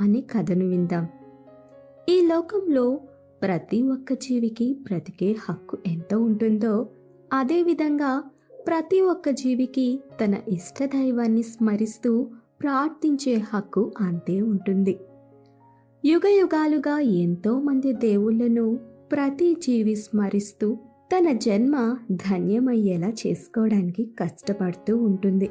అనే కథను విందాం. ఈ లోకంలో ప్రతి ఒక్క జీవికి బ్రతికే హక్కు ఎంత ఉంటుందో అదేవిధంగా ప్రతి ఒక్క జీవికి తన ఇష్టదైవాన్ని స్మరిస్తూ ప్రార్థించే హక్కు అంతే ఉంటుంది. యుగ యుగాలుగా ఎంతో మంది దేవుళ్ళను ప్రతి జీవి స్మరిస్తూ తన జన్మ ధన్యమయ్యేలా చేసుకోవడానికి కష్టపడుతూ ఉంటుంది.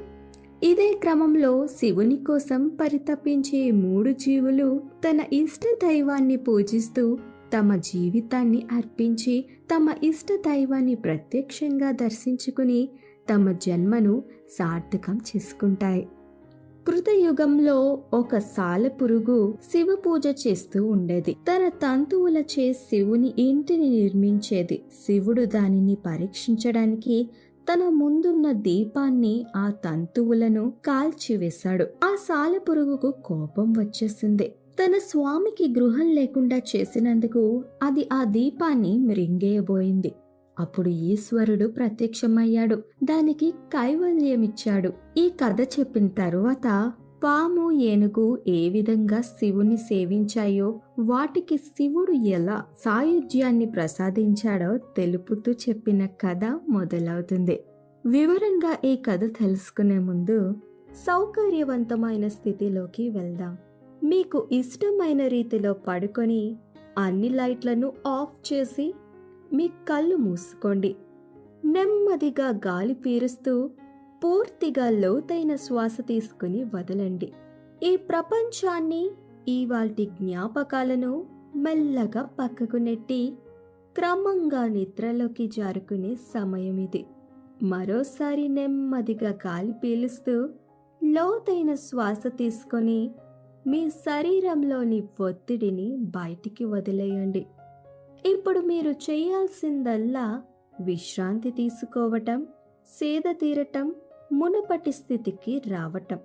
ఇదే క్రమంలో శివుని కోసం పరితపించే మూడు జీవులు తన ఇష్ట దైవాన్ని పూజిస్తూ తమ జీవితాన్ని అర్పించి తమ ఇష్ట దైవాన్ని ప్రత్యక్షంగా దర్శించుకుని తమ జన్మను సార్థకం చేసుకుంటాయి. కృతయుగంలో ఒక సాలెపురుగు శివ పూజ చేస్తూ ఉండేది. తన తంతువులచే శివుని ఇంటిని నిర్మించేది. శివుడు దానిని పరీక్షించడానికి తన ముందున్న దీపాన్ని ఆ తంతువులను కాల్చివేశాడు. ఆ సాలెపురుగుకు కోపం వచ్చేసింది. తన స్వామికి గృహం లేకుండా చేసినందుకు అది ఆ దీపాన్ని మృంగేయబోయింది. అప్పుడు ఈశ్వరుడు ప్రత్యక్షమయ్యాడు. దానికి కైవల్యమిచ్చాడు. ఈ కథ చెప్పిన తరువాత పాము ఏనుగు ఏ విధంగా శివుని సేవించాయో వాటికి శివుడు ఎలా సాయుధ్యాన్ని ప్రసాదించాడో తెలుపుతూ చెప్పిన కథ మొదలవుతుంది. వివరంగా ఈ కథ తెలుసుకునే ముందు సౌకర్యవంతమైన స్థితిలోకి వెళ్దాం. మీకు ఇష్టమైన రీతిలో పడుకొని అన్ని లైట్లను ఆఫ్ చేసి మీ కళ్ళు మూసుకోండి. నెమ్మదిగా గాలి పీరుస్తూ పూర్తిగా లోతైన శ్వాస తీసుకుని వదలండి. ఈ ప్రపంచాన్ని ఇవాల్టి జ్ఞాపకాలను మెల్లగా పక్కకు నెట్టి క్రమంగా నిద్రలోకి జారుకునే సమయం ఇది. మరోసారి నెమ్మదిగా గాలి పీలుస్తూ లోతైన శ్వాస తీసుకొని మీ శరీరంలోని ఒత్తిడిని బయటికి వదిలేయండి. ఇప్పుడు మీరు చేయాల్సిందల్లా విశ్రాంతి తీసుకోవటం సేద తీరటం మునుపటి స్థితికి రావటం.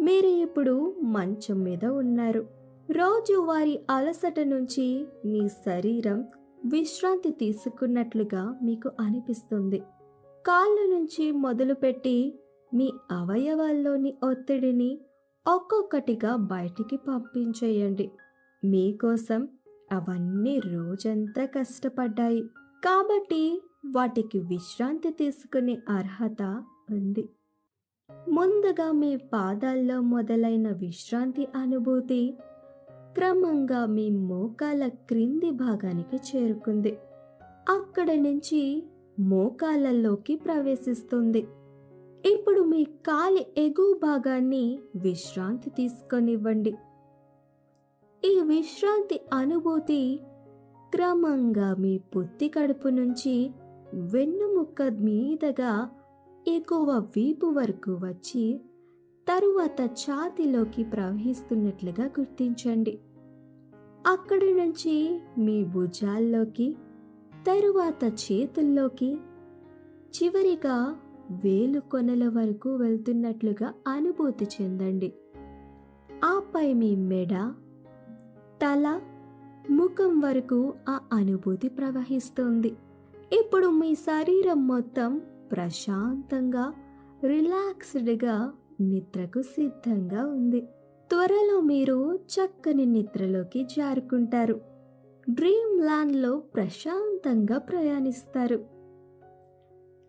మీరు ఇప్పుడు మంచం మీద ఉన్నారు. రోజు వారి అలసట నుంచి మీ శరీరం విశ్రాంతి తీసుకున్నట్లుగా మీకు అనిపిస్తుంది. కాళ్ళ నుంచి మొదలుపెట్టి మీ అవయవాల్లోని ఒత్తిడిని ఒక్కొక్కటిగా బయటికి పంపించేయండి. మీకోసం అవన్నీ రోజంతా కష్టపడ్డాయి. కాబట్టి వాటికి విశ్రాంతి తీసుకునే అర్హత ఉంది ముందుగా మీ పాదాల్లో మొదలైన విశ్రాంతి అనుభూతి క్రమంగా మీ మోకాల క్రింది భాగానికి చేరుకుంది. అక్కడ నుంచి మోకాలలోకి ప్రవేశిస్తుంది. ఇప్పుడు మీ కాలి ఎగువ భాగాన్ని విశ్రాంతి తీసుకొనివ్వండి. ఈ విశ్రాంతి అనుభూతి క్రమంగా మీ పుత్తి కడుపు నుంచి వెన్నుముక్క మీదగా ఎగువ వీపు వరకు వచ్చి తరువాత ఛాతిలోకి ప్రవహిస్తున్నట్లుగా గుర్తించండి. అక్కడి నుంచి మీ భుజాల్లోకి తరువాత చేతుల్లోకి చివరిగా వేలు కొనల వరకు వెళ్తున్నట్లుగా అనుభూతి చెందండి. ఆపై మీ మెడ తల ముఖం వరకు ఆ అనుభూతి ప్రవహిస్తుంది. ఇప్పుడు మీ శరీరం మొత్తం ప్రశాంతంగా రిలాక్స్డ్గా నిద్రకు సిద్ధంగా ఉంది. త్వరలో మీరు చక్కని నిద్రలోకి జారుకుంటారు. డ్రీమ్ ల్యాండ్లో ప్రశాంతంగా ప్రయాణిస్తారు.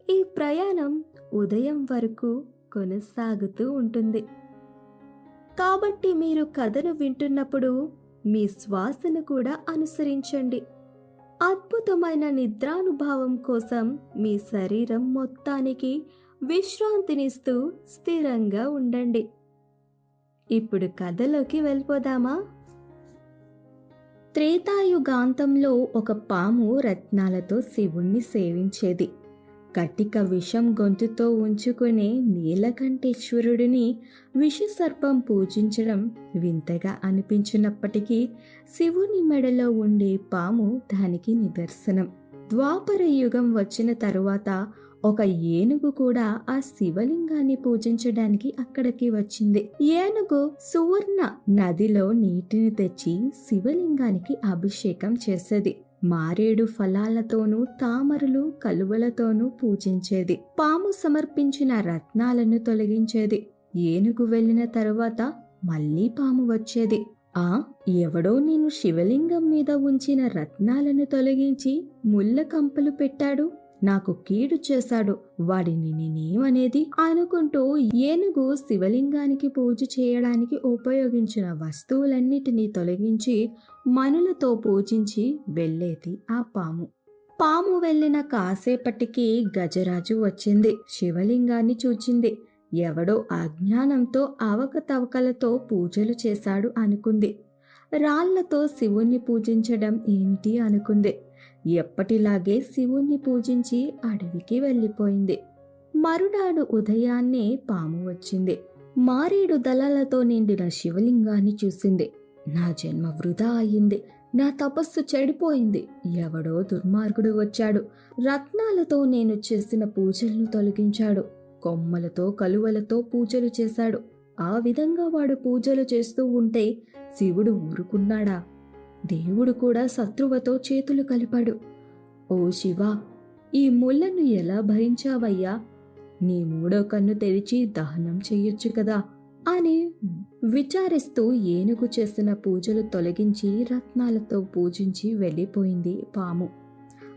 ఈ ప్రయాణం ఉదయం వరకు కొనసాగుతూ ఉంటుంది. కాబట్టి మీరు కథను వింటున్నప్పుడు మీ శ్వాసను కూడా అనుసరించండి. అద్భుతమైన నిద్రానుభావం కోసం మీ శరీరం మొత్తానికి విశ్రాంతినిస్తూ స్థిరంగా ఉండండి. ఇప్పుడు కథలోకి వెళ్ళిపోదామా? త్రేతాయుగాంతంలో ఒక పాము రత్నాలతో శివుణ్ణి సేవించేది. కటిక విషం గొంతుతో ఉంచుకునే నీలకంఠేశ్వరుడిని విషసర్పం పూజించడం వింతగా అనిపించినప్పటికీ శివుని మెడలో ఉండే పాము దానికి నిదర్శనం. ద్వాపర యుగం వచ్చిన తరువాత ఒక ఏనుగు కూడా ఆ శివలింగాన్ని పూజించడానికి అక్కడికి వచ్చింది. ఏనుగు సువర్ణ నదిలో నీటిని తెచ్చి శివలింగానికి అభిషేకం చేసేది. మారేడు ఫలాలతోనూ తామరలు కలువలతోనూ పూజించేది. పాము సమర్పించిన రత్నాలను తొలగించేది. ఏనుగు వెళ్ళిన తరువాత మళ్ళీ పాము వచ్చేది. ఆ ఎవడో నేను శివలింగం మీద ఉంచిన రత్నాలను తొలగించి ముళ్ళ కంపలు పెట్టాడు? నాకు కీడు చేశాడు. వాడిని నేనేమనేది? అనుకుంటూ ఏనుగు శివలింగానికి పూజ చేయడానికి ఉపయోగించిన వస్తువులన్నిటినీ తొలగించి మనులతో పూజించి వెళ్ళేది ఆ పాము. పాము వెళ్ళిన కాసేపటికి గజరాజు వచ్చింది. శివలింగాన్ని చూచింది. ఎవడో అజ్ఞానంతో అవకతవకలతో పూజలు చేశాడు అనుకుంది. రాళ్ళతో శివుణ్ణి పూజించడం ఏమిటి అనుకుంది. ఎప్పటిలాగే శివుణ్ణి పూజించి అడవికి వెళ్ళిపోయింది. మరునాడు ఉదయాన్నే పాము వచ్చింది. మారేడు దళాలతో నిండిన శివలింగాన్ని చూసింది. నా జన్మ వృధా అయింది. నా తపస్సు చెడిపోయింది. ఎవడో దుర్మార్గుడు వచ్చాడు. రత్నాలతో నేను చేసిన పూజలను తొలగించాడు. కొమ్మలతో కలువలతో పూజలు చేశాడు. ఆ విధంగా వాడు పూజలు చేస్తూ ఉంటే శివుడు ఊరుకున్నాడా? దేవుడు కూడా శత్రువతో చేతులు కలిపాడు. ఓ శివ ఈ ముళ్ళను ఎలా భరించావయ్యా? నీ మూడో కన్ను తెరిచి దహనం చెయ్యొచ్చు కదా? అని విచారిస్తూ ఏనుగు చేసిన పూజలు తొలగించి రత్నాలతో పూజించి వెళ్ళిపోయింది పాము.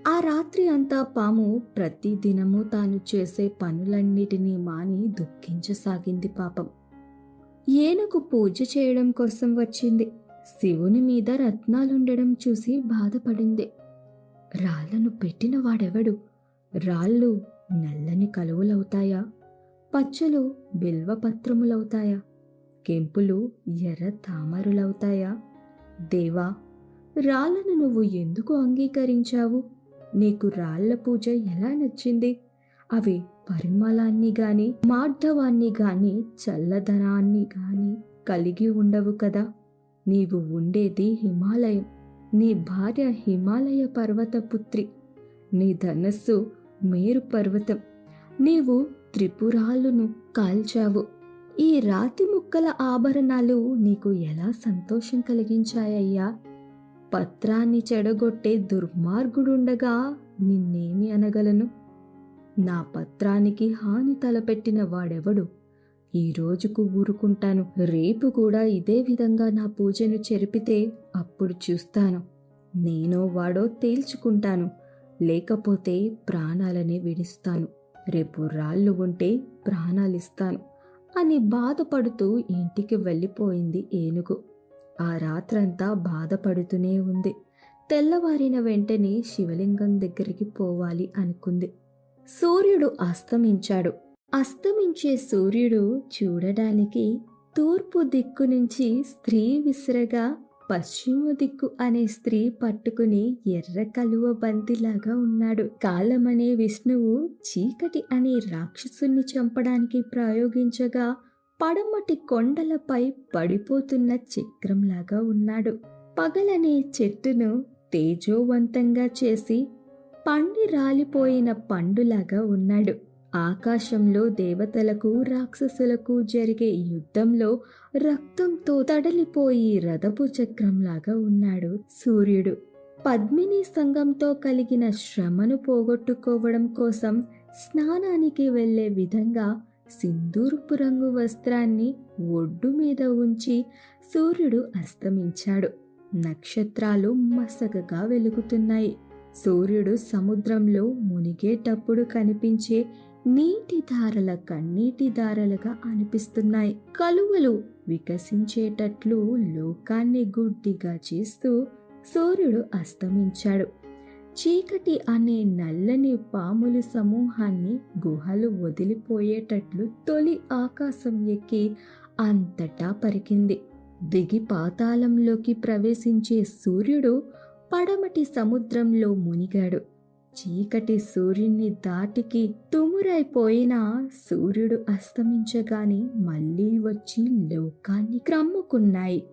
ఆ రాత్రి అంతా పాము ప్రతి దినము తాను చేసే పనులన్నిటినీ మాని దుఃఖించసాగింది పాపం. ఏనుగు పూజ చేయడం కోసం వచ్చింది. శివుని మీద రత్నాలుండడం చూసి బాధపడింది. రాళ్ళను పెట్టిన వాడెవడు? రాళ్ళు నల్లని కలువలవుతాయా? పచ్చలు బిల్వపత్రములవుతాయా కెంపులు ఎర్ర తామరులవుతాయా? దేవా రాళ్ళను నువ్వు ఎందుకు అంగీకరించావు? నీకు రాళ్ళ పూజ ఎలా నచ్చింది? అవి పరిమళాన్ని గాని మార్ధవాన్ని గాని చల్లదనాన్ని గాని కలిగి ఉండవు కదా? నీవు ఉండేది హిమాలయం. నీ భార్య హిమాలయ పర్వత పుత్రి నీ ధనస్సు మేరు పర్వతం. నీవు త్రిపురాలును కాల్చావు. ఈ రాతి ముక్కల ఆభరణాలు నీకు ఎలా సంతోషం కలిగించాయ్యా పత్రాన్ని చెడగొట్టే దుర్మార్గుడుండగా నిన్నేమి అనగలను? నా పత్రానికి హాని తలపెట్టిన వాడెవడు? ఈ రోజుకు ఊరుకుంటాను. రేపు కూడా ఇదే విధంగా నా పూజను చెరిపితే అప్పుడు చూస్తాను. నేనో వాడో తేల్చుకుంటాను. లేకపోతే ప్రాణాలనే విడిస్తాను. రేపు రాళ్ళు ఉంటే ప్రాణాలిస్తాను అని బాధపడుతూ ఇంటికి వెళ్ళిపోయింది ఏనుగు. ఆ రాత్రంతా బాధపడుతూనే ఉంది. తెల్లవారిన వెంటనే శివలింగం దగ్గరికి పోవాలి అనుకుంది. సూర్యుడు అస్తమించాడు. అస్తమించే సూర్యుడు చూడడానికి తూర్పు దిక్కు నుంచి స్త్రీ విసిరగా పశ్చిమ దిక్కు అనే స్త్రీ పట్టుకుని ఎర్ర కలువ బంతిలాగా ఉన్నాడు. కాలమనే విష్ణువు చీకటి అనే రాక్షసుని చంపడానికి ప్రయోగించగా పడమటి కొండలపై పడిపోతున్న చక్రంలాగా ఉన్నాడు. పగలనే చెట్టును తేజోవంతంగా చేసి పండి రాలిపోయిన పండులాగా ఉన్నాడు. ఆకాశంలో దేవతలకు రాక్షసులకు జరిగే యుద్ధంలో రక్తంతో తడలిపోయి రథపు చక్రంలాగా ఉన్నాడు సూర్యుడు. పద్మిని సంఘంతో కలిగిన శ్రమను పోగొట్టుకోవడం కోసం స్నానానికి వెళ్ళే విధంగా సింధూర్పు రంగు వస్త్రాన్ని ఒడ్డు మీద ఉంచి సూర్యుడు అస్తమించాడు. నక్షత్రాలు మసకగా వెలుగుతున్నాయి. సూర్యుడు సముద్రంలో మునిగేటప్పుడు కనిపించే నీటి ధారల కన్నీటి ధారలుగా అనిపిస్తున్నాయి. కలువలు వికసించేటట్లు లోకాన్ని గుడ్డిగా చేస్తూ సూర్యుడు అస్తమించాడు. చీకటి అనే నల్లని పాముల సమూహాన్ని గుహలు వదిలిపోయేటట్లు తొలి ఆకాశం ఎక్కి అంతటా పరికింది. దిగి పాతాళంలోకి ప్రవేశించే సూర్యుడు పడమటి సముద్రంలో మునిగాడు. చీకటి సూర్యుని దాటికి తుమురైపోయిన సూర్యుడు అస్తమించగానే మళ్ళీ వచ్చి లోకాన్ని క్రమ్ముకున్నాయి.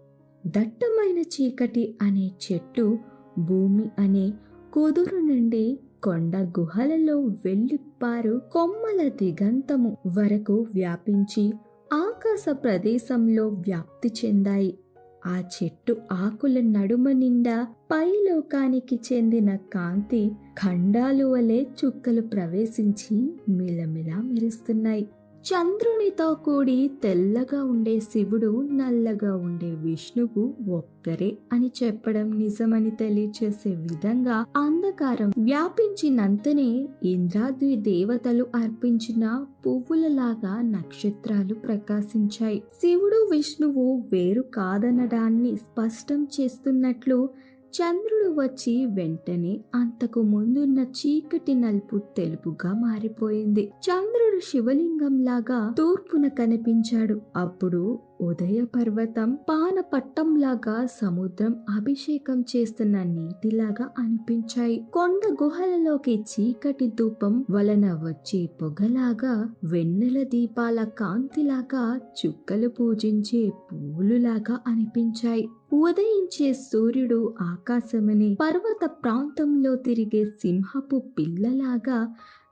దట్టమైన చీకటి అనే చెట్టు భూమి అనే కుదురు నుండి కొండ గుహలలో వెళ్ళిప్పారు కొమ్మల దిగంతము వరకు వ్యాపించి ఆకాశ ప్రదేశంలో వ్యాప్తి చెందాయి. ఆ చెట్టు ఆకుల నడుమ నిండా పైలోకానికి చెందిన కాంతి ఖండాలు వలె చుక్కలు ప్రవేశించి మిలమిలా మెరుస్తున్నాయి. చంద్రునితో కూడి తెల్లగా ఉండే శివుడు నల్లగా ఉండే విష్ణువు ఒక్కరే అని చెప్పడం నిజమని తెలియచేసే విధంగా అంధకారం వ్యాపించినంతనే ఇంద్రాద్రి దేవతలు అర్పించిన పువ్వులలాగా నక్షత్రాలు ప్రకాశించాయి. శివుడు విష్ణువు వేరు కాదనడాన్ని స్పష్టం చేస్తున్నట్లు చంద్రుడు వచ్చి వెంటనే అంతకు ముందున్న చీకటి నలుపు తెలుపుగా మారిపోయింది. చంద్రుడు శివలింగంలాగా తూర్పున కనిపించాడు. అప్పుడు ఉదయ పర్వతం పానపట్టంలాగా సముద్రం అభిషేకం చేస్తున్న నీటిలాగా అనిపించాయి. కొండ గుహలలోకి చీకటి ధూపం వలన వచ్చే పొగలాగా వెన్నెల దీపాల కాంతిలాగా చుక్కలు పూజించే పూలులాగా అనిపించాయి. ఉదయించే సూర్యుడు ఆకాశమని పర్వత ప్రాంతంలో తిరిగే సింహపు పిల్లలాగా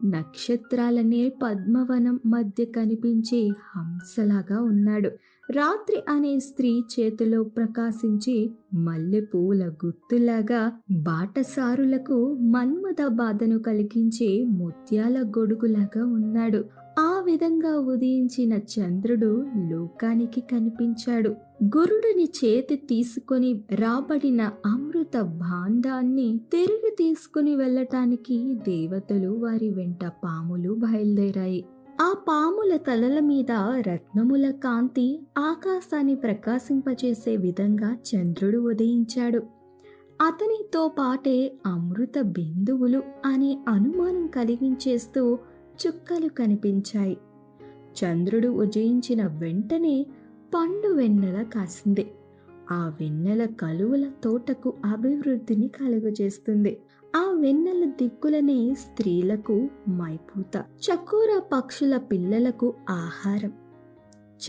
నక్షత్రాలనే పద్మవనం మధ్య కనిపించే హంసలాగా ఉన్నాడు. రాత్రి అనే స్త్రీ చేతిలో ప్రకాశించే మల్లెపూల గుత్తులాగా బాటసారులకు మన్మథ బాధను కలిగించే ముత్యాల గొడుగులాగా ఉన్నాడు. విధంగా ఉదయించిన చంద్రుడు లోకానికి కనిపించాడు. గురుడిని చేతి తీసుకొని రాబడిన అమృత భాండాన్ని తిరిగి తీసుకుని వెళ్ళటానికి దేవతలు వారి వెంట పాములు బయలుదేరాయి. ఆ పాముల తలల మీద రత్నముల కాంతి ఆకాశాన్ని ప్రకాశింపచేసే విధంగా చంద్రుడు ఉదయించాడు. అతనితో పాటే అమృత బిందువులు అనే అనుమానం కలిగించేస్తూ చుక్కలు కనిపించాయి. చంద్రుడు ఉదయించిన వెంటనే పండు వెన్నెల కాసింది. ఆ వెన్నెల కలువల తోటకు అభివృద్ధిని కలుగజేస్తుంది. ఆ వెన్నెల దిక్కులనే స్త్రీలకు మైపూత చకోర పక్షుల పిల్లలకు ఆహారం.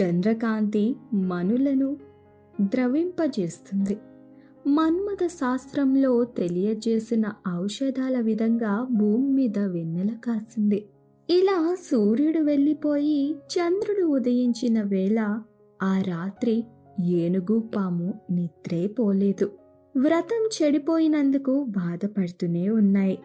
చంద్రకాంతి మనులను ద్రవింపజేస్తుంది. మన్మథ శాస్త్రంలో తెలియజేసిన ఔషధాల విధంగా భూమి మీద వెన్నెల కాసింది. ఇలా సూర్యుడు వెళ్ళిపోయి చంద్రుడు ఉదయించిన వేళ ఆ రాత్రి ఏనుగు పాము నిద్రే పోలేదు. వ్రతం చెడిపోయినందుకు బాధపడుతూనే ఉన్నాయి.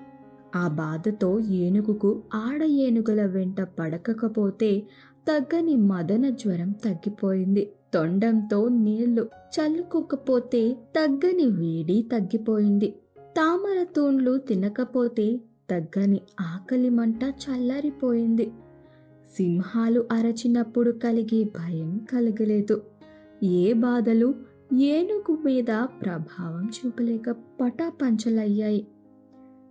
ఆ బాధతో ఏనుగుకు ఆడ ఏనుగుల వెంట పడకపోతే తగ్గని మదన జ్వరం తగ్గిపోయింది. తొండంతో నీళ్ళు చల్లుకోకపోతే తగ్గని వేడి తగ్గిపోయింది. తామర తూండ్లు తినకపోతే తగ్గని ఆకలి మంట చల్లారిపోయింది. సింహాలు అరచినప్పుడు కలిగే భయం కలగలేదు. ఏ బాధలు ఏనుగు మీద ప్రభావం చూపలేక పటాపంచలయ్యాయి.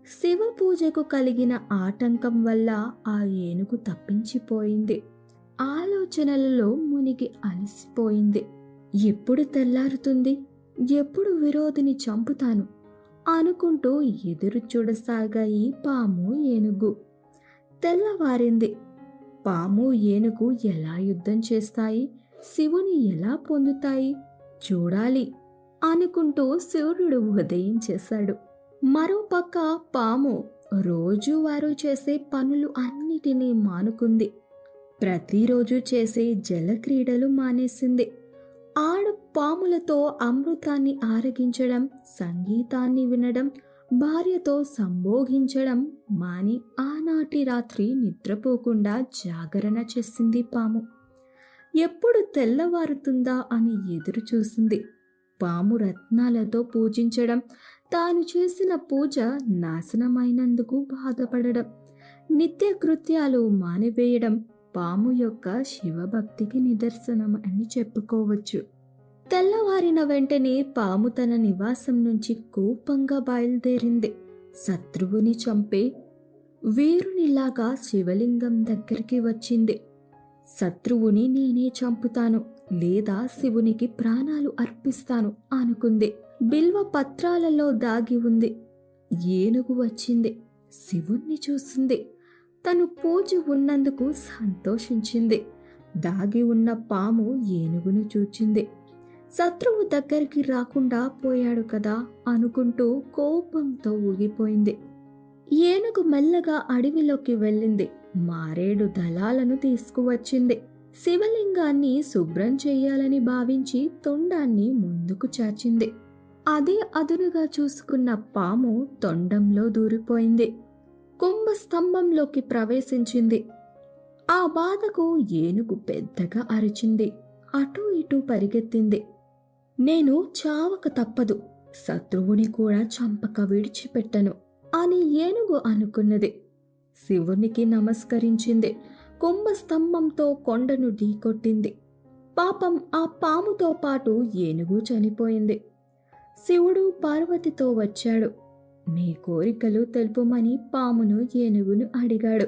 శివ పూజకు కలిగిన ఆటంకం వల్ల ఆ ఏనుగు తప్పించిపోయింది. ఆలోచనలలో మునిగి అలసిపోయింది. ఎప్పుడు తెల్లారుతుంది? ఎప్పుడు విరోధిని చంపుతాను? అనుకుంటూ ఎదురు చూడసాగాయి పాము ఏనుగు. తెల్లవారింది. పాము ఏనుగు ఎలా యుద్ధం చేస్తాయి? శివుని ఎలా పొందుతాయి? చూడాలి అనుకుంటూ సూర్యుడు ఉదయించేశాడు మరోపక్క పాము రోజువారు చేసే పనులు అన్నిటినీ మానుకుంది. ప్రతిరోజు చేసే జలక్రీడలు మానేసింది. ఆడు పాములతో అమృతాన్ని ఆరగించడం సంగీతాన్ని వినడం భార్యతో సంభోగించడం మాని ఆనాటి రాత్రి నిద్రపోకుండా జాగరణ చేసింది పాము. ఎప్పుడు తెల్లవారుతుందా అని ఎదురు చూసింది. పాము రత్నాలతో పూజించడం తాను చేసిన పూజ నాశనమైనందుకు బాధపడడం నిత్య కృత్యాలు మానివేయడం పాము యొక్క శివభక్తికి నిదర్శనం అని చెప్పుకోవచ్చు. తెల్లవారిన వెంటనే పాము తన నివాసం నుంచి కోపంగా బయలుదేరింది. శత్రువుని చంపే వీరునిలాగా శివలింగం దగ్గరికి వచ్చింది. శత్రువుని నేనే చంపుతాను లేదా శివునికి ప్రాణాలు అర్పిస్తాను అనుకుంది. బిల్వ పత్రాలలో దాగి ఉంది. ఏనుగు వచ్చింది. శివుణ్ణి చూసింది. తను పూజ ఉన్నందుకు సంతోషించింది. దాగి ఉన్న పాము ఏనుగును చూచింది. శత్రువు దగ్గరికి రాకుండా పోయాడు కదా అనుకుంటూ కోపంతో ఊగిపోయింది. ఏనుగు మెల్లగా అడవిలోకి వెళ్ళింది. మారేడు దళాలను తీసుకువచ్చింది. శివలింగాన్ని శుభ్రం చేయాలని భావించి తొండాన్ని ముందుకు చాచింది. అదే అదునుగా చూసుకున్న పాము తొండంలో దూరిపోయింది. కుంభస్తంభంలోకి ప్రవేశించింది. ఆ బాధకు ఏనుగు పెద్దగా అరిచింది. అటూ ఇటూ పరిగెత్తింది. నేను చావక తప్పదు. శత్రువుని కూడా చంపక విడిచిపెట్టను అని ఏనుగు అనుకున్నది. శివునికి నమస్కరించింది. కుంభస్తంభంతో కొండను ఢీకొట్టింది. పాపం ఆ పాముతో పాటు ఏనుగు చనిపోయింది. శివుడు పార్వతితో వచ్చాడు. మీ కోరికలు తెలుపమని పామును ఏనుగును అడిగాడు.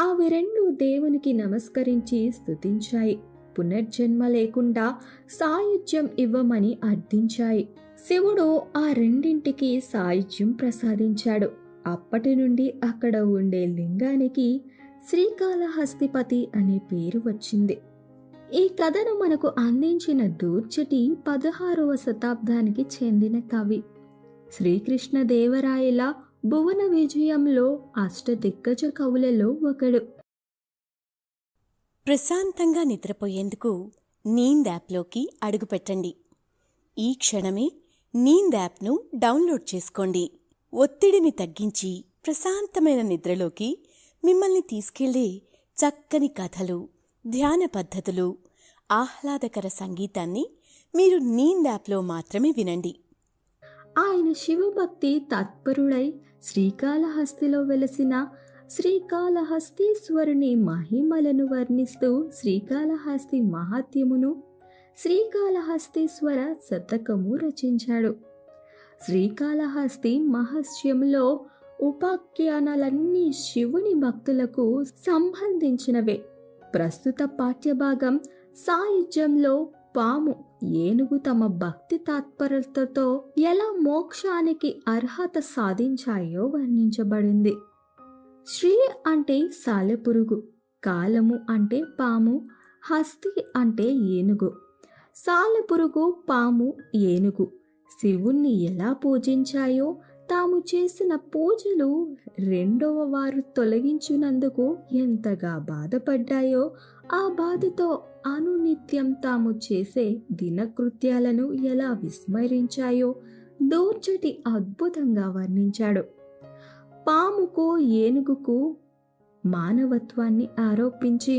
అవి రెండు దేవునికి నమస్కరించి స్థుతించాయి పునర్జన్మ లేకుండా సాయుధ్యం ఇవ్వమని అర్థించాయి. శివుడు ఆ రెండింటికి సాయుధ్యం ప్రసాదించాడు. అప్పటి నుండి అక్కడ ఉండే లింగానికి శ్రీకాళహస్తిపతి అనే పేరు వచ్చింది. ఈ కథను మనకు అందించిన దూర్చటి పదహారవ శతాబ్దానికి చెందిన కవి. శ్రీకృష్ణదేవరాయల భువన విజయంలో అష్టదిగ్గజ కవులలో ఒకడు. ప్రశాంతంగా నిద్రపోయేందుకు నీంద్ యాప్లోకి అడుగుపెట్టండి ఈ క్షణమే నీంద్ యాప్ను డౌన్లోడ్ చేసుకోండి. ఒత్తిడిని తగ్గించి ప్రశాంతమైన నిద్రలోకి మిమ్మల్ని తీసుకెళ్ళే చక్కని కథలు ధ్యాన పద్ధతులు ఆహ్లాదకర సంగీతాన్ని మీరు నీంద్ యాప్లో మాత్రమే వినండి. ఆయన శివభక్తి తత్పరుడై శ్రీకాళహస్తిలో వెలసిన శ్రీకాళహస్తీశ్వరుని మహిమలను వర్ణిస్తూ శ్రీకాళహస్తి మహాత్యమును శ్రీకాళహస్తీశ్వర శతకము రచించాడు. శ్రీకాళహస్తి మహస్యంలో ఉపాఖ్యానాలన్నీ శివుని భక్తులకు సంబంధించినవే. ప్రస్తుత పాఠ్యభాగం సాయుధ్యంలో పాము ఏనుగు తమ భక్తి తాత్పరతతో ఎలా మోక్షానికి అర్హత సాధించాయో వర్ణించబడింది. శ్రీ అంటే సాలెపురుగు కాలము అంటే పాము హస్తి అంటే ఏనుగు. సాలెపురుగు పాము ఏనుగు. శివుణ్ణి ఎలా పూజించాయో తాము చేసిన పూజలు రెండవ వారు తొలగించినందుకు ఎంతగా బాధపడ్డాయో ఆ బాధతో అనునిత్యం తాము చేసే దినకృత్యాలను ఎలా విస్మరించాయో దోర్చటి అద్భుతంగా వర్ణించాడు. పాముకు ఏనుగుకు మానవత్వాన్ని ఆరోపించి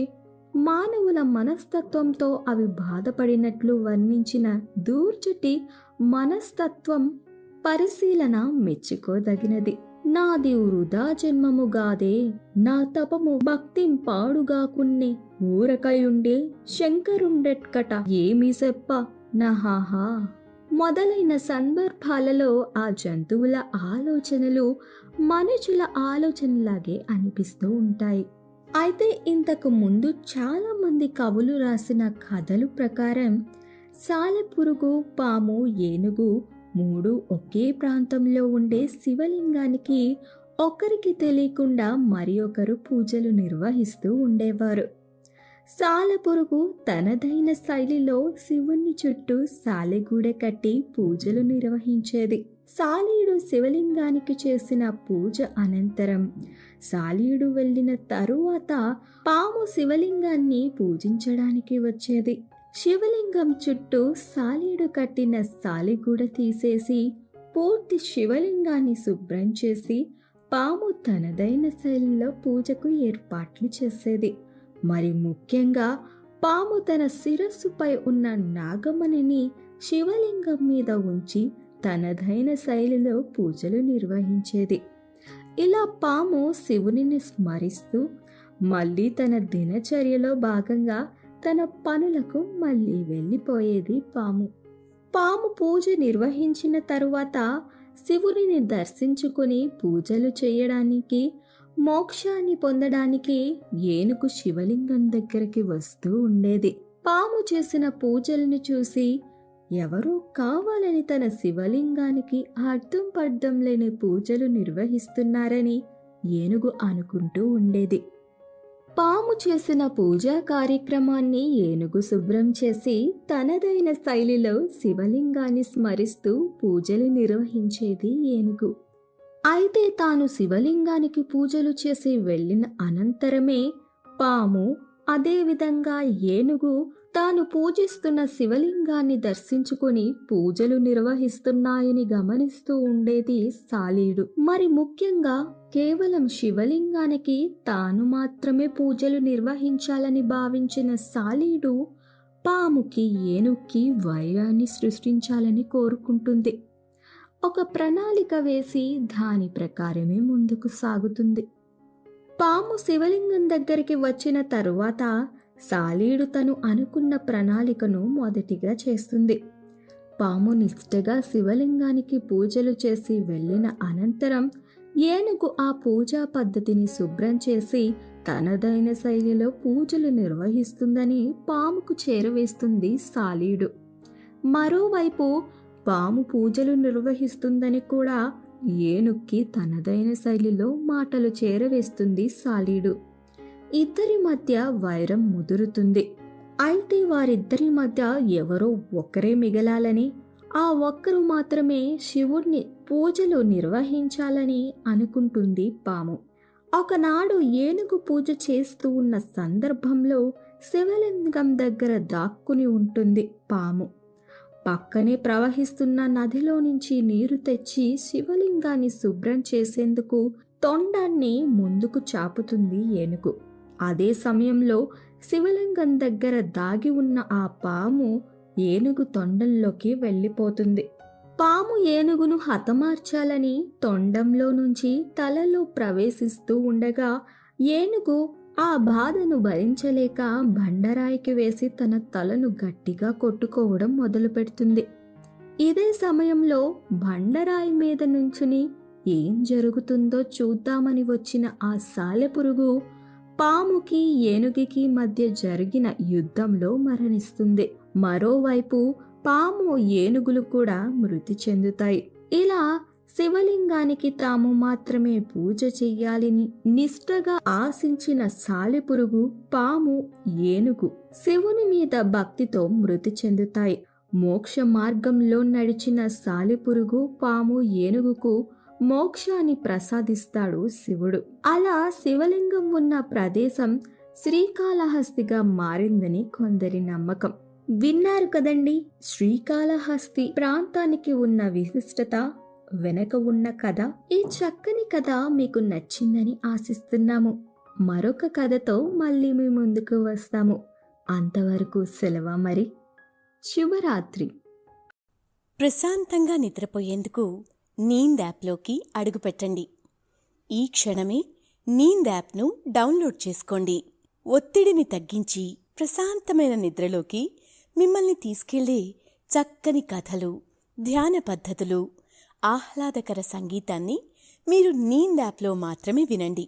మానవుల మనస్తత్వంతో అవి బాధపడినట్లు వర్ణించిన దూర్చటి మనస్తత్వం పరిశీలన మెచ్చుకోదగినది. నాది వృధా జన్మముగాదే నా తపము భక్తింపాడుగాకున్నే ఊరకయుండే శంకరుండెట్కట ఏమి చెప్ప? నహాహా. మొదలైన సందర్భాలలో ఆ జంతువుల ఆలోచనలు మనుషుల ఆలోచనలాగే అనిపిస్తూ ఉంటాయి. అయితే ఇంతకు ముందు చాలా మంది కవులు రాసిన కథలు ప్రకారం సాలెపురుగు పాము ఏనుగు మూడు ఒకే ప్రాంతంలో ఉండే శివలింగానికి ఒకరికి తెలియకుండా మరి ఒకరు పూజలు నిర్వహిస్తూ ఉండేవారు. సాలెపురుగు తనదైన శైలిలో శివుని చుట్టూ సాలెగూడ కట్టి పూజలు నిర్వహించేది. సాలీయుడు శివలింగానికి చేసిన పూజ అనంతరం సాలీయుడు వెళ్ళిన తరువాత పాము శివలింగాన్ని పూజించడానికి వచ్చేది. శివలింగం చుట్టూ సాలీడు కట్టిన సాలిగూడ తీసేసి పూర్తి శివలింగాన్ని శుభ్రం చేసి పాము తనదైన శైలిలో పూజకు ఏర్పాట్లు చేసేది. మరి ముఖ్యంగా పాము తన శిరస్సుపై ఉన్న నాగమణిని శివలింగం మీద ఉంచి తనదైన శైలిలో పూజలు నిర్వహించేది. ఇలా పాము శివునిని స్మరిస్తూ మళ్ళీ తన దినచర్యలో భాగంగా తన పనులకు మళ్ళీ వెళ్ళిపోయేది పాము. పాము పూజ నిర్వహించిన తరువాత శివుని దర్శించుకుని పూజలు చేయడానికి మోక్షాన్ని పొందడానికి ఏనుగు శివలింగం దగ్గరికి వస్తూ ఉండేది. పాము చేసిన పూజలను చూసి ఎవరో కావాలని తన శివలింగానికి అర్థం పర్థం లేని పూజలు నిర్వహిస్తున్నారని ఏనుగు అనుకుంటూ ఉండేది. పాము చేసిన పూజా కార్యక్రమాన్ని ఏనుగు శుభ్రం చేసి తనదైన శైలిలో శివలింగాన్ని స్మరిస్తూ పూజలు నిర్వహించేది ఏనుగు. అయితే తాను శివలింగానికి పూజలు చేసి వెళ్ళిన అనంతరమే పాము అదేవిధంగా ఏనుగు తాను పూజిస్తున్న శివలింగాన్ని దర్శించుకుని పూజలు నిర్వహిస్తున్నాయని గమనిస్తూ ఉండేది సాలీడు. మరి ముఖ్యంగా కేవలం శివలింగానికి తాను మాత్రమే పూజలు నిర్వహించాలని భావించిన సాలీడు పాముకి ఏనుక్కి వైరాన్ని సృష్టించాలని కోరుకుంటుంది. ఒక ప్రణాళిక వేసి దాని ప్రకారమే ముందుకు సాగుతుంది. పాము శివలింగం దగ్గరికి వచ్చిన తరువాత సాలీడు తను అనుకున్న ప్రణాళికను మొదటిగా చేస్తుంది. పాము నిష్ఠగా శివలింగానికి పూజలు చేసి వెళ్ళిన అనంతరం ఏనుగు ఆ పూజా పద్ధతిని శుభ్రం చేసి తనదైన శైలిలో పూజలు నిర్వహిస్తుందని పాముకు చేరవేస్తుంది సాలీడు. మరోవైపు పాము పూజలు నిర్వహిస్తుందని కూడా ఏనుక్కి తనదైన శైలిలో మాటలు చేరవేస్తుంది సాలీడు. ఇద్దరి మధ్య వైరం ముదురుతుంది. అయితే వారిద్దరి మధ్య ఎవరో ఒక్కరే మిగలాలని ఆ ఒక్కరు మాత్రమే శివుణ్ణి పూజలు నిర్వహించాలని అనుకుంటుంది పాము. ఒకనాడు ఏనుగు పూజ చేస్తూ ఉన్న సందర్భంలో శివలింగం దగ్గర దాక్కుని ఉంటుంది పాము. పక్కనే ప్రవహిస్తున్న నదిలో నుంచి నీరు తెచ్చి శివలింగాన్ని శుభ్రం చేసేందుకు తొండాన్ని ముందుకు చాపుతుంది ఏనుగు. అదే సమయంలో శివలింగం దగ్గర దాగి ఉన్న ఆ పాము ఏనుగు తొండంలోకి వెళ్ళిపోతుంది. పాము ఏనుగును హతమార్చాలని తొండంలో నుంచి తలలో ప్రవేశిస్తూ ఉండగా ఏనుగు ఆ బాధను భరించలేక బండరాయికి వేసి తన తలను గట్టిగా కొట్టుకోవడం మొదలుపెడుతుంది ఇదే సమయంలో బండరాయి మీద నుంచుని ఏం జరుగుతుందో చూద్దామని వచ్చిన ఆ సాలెపురుగు పాముకి ఏనుగికి మధ్య జరిగిన యుద్ధంలో మరణిస్తుంది. మరోవైపు పాము ఏనుగులు కూడా మృతి చెందుతాయి. ఇలా శివలింగానికి తాము మాత్రమే పూజ చెయ్యాలని నిష్ఠగా ఆశించిన సాలెపురుగు పాము ఏనుగు శివుని మీద భక్తితో మృతి చెందుతాయి. మోక్ష మార్గంలో నడిచిన సాలెపురుగు పాము ఏనుగుకు మోక్షాన్ని ప్రసాదిస్తాడు శివుడు. అలా శివలింగం ఉన్న ప్రదేశం శ్రీకాళహస్తిగా మారిందని కొందరి నమ్మకం. విన్నారు కదండి? శ్రీకాళహస్తి ప్రాంతానికి ఉన్న విశిష్టత వెనక ఉన్న కథ. ఈ చక్కని కథ మీకు నచ్చిందని ఆశిస్తున్నాము. మరొక కథతో మళ్ళీ మీ ముందుకు వస్తాము. అంతవరకు సెలవ మరి? శివరాత్రి ప్రశాంతంగా నిద్రపోయేందుకు నీంద్ యాప్లోకి అడుగుపెట్టండి. ఈ క్షణమే నీంద్ యాప్ను డౌన్లోడ్ చేసుకోండి. ఒత్తిడిని తగ్గించి ప్రశాంతమైన నిద్రలోకి మిమ్మల్ని తీసుకెళ్ళే చక్కని కథలు ధ్యాన పద్ధతులు ఆహ్లాదకర సంగీతాన్ని మీరు నీంద్ యాప్లో మాత్రమే వినండి.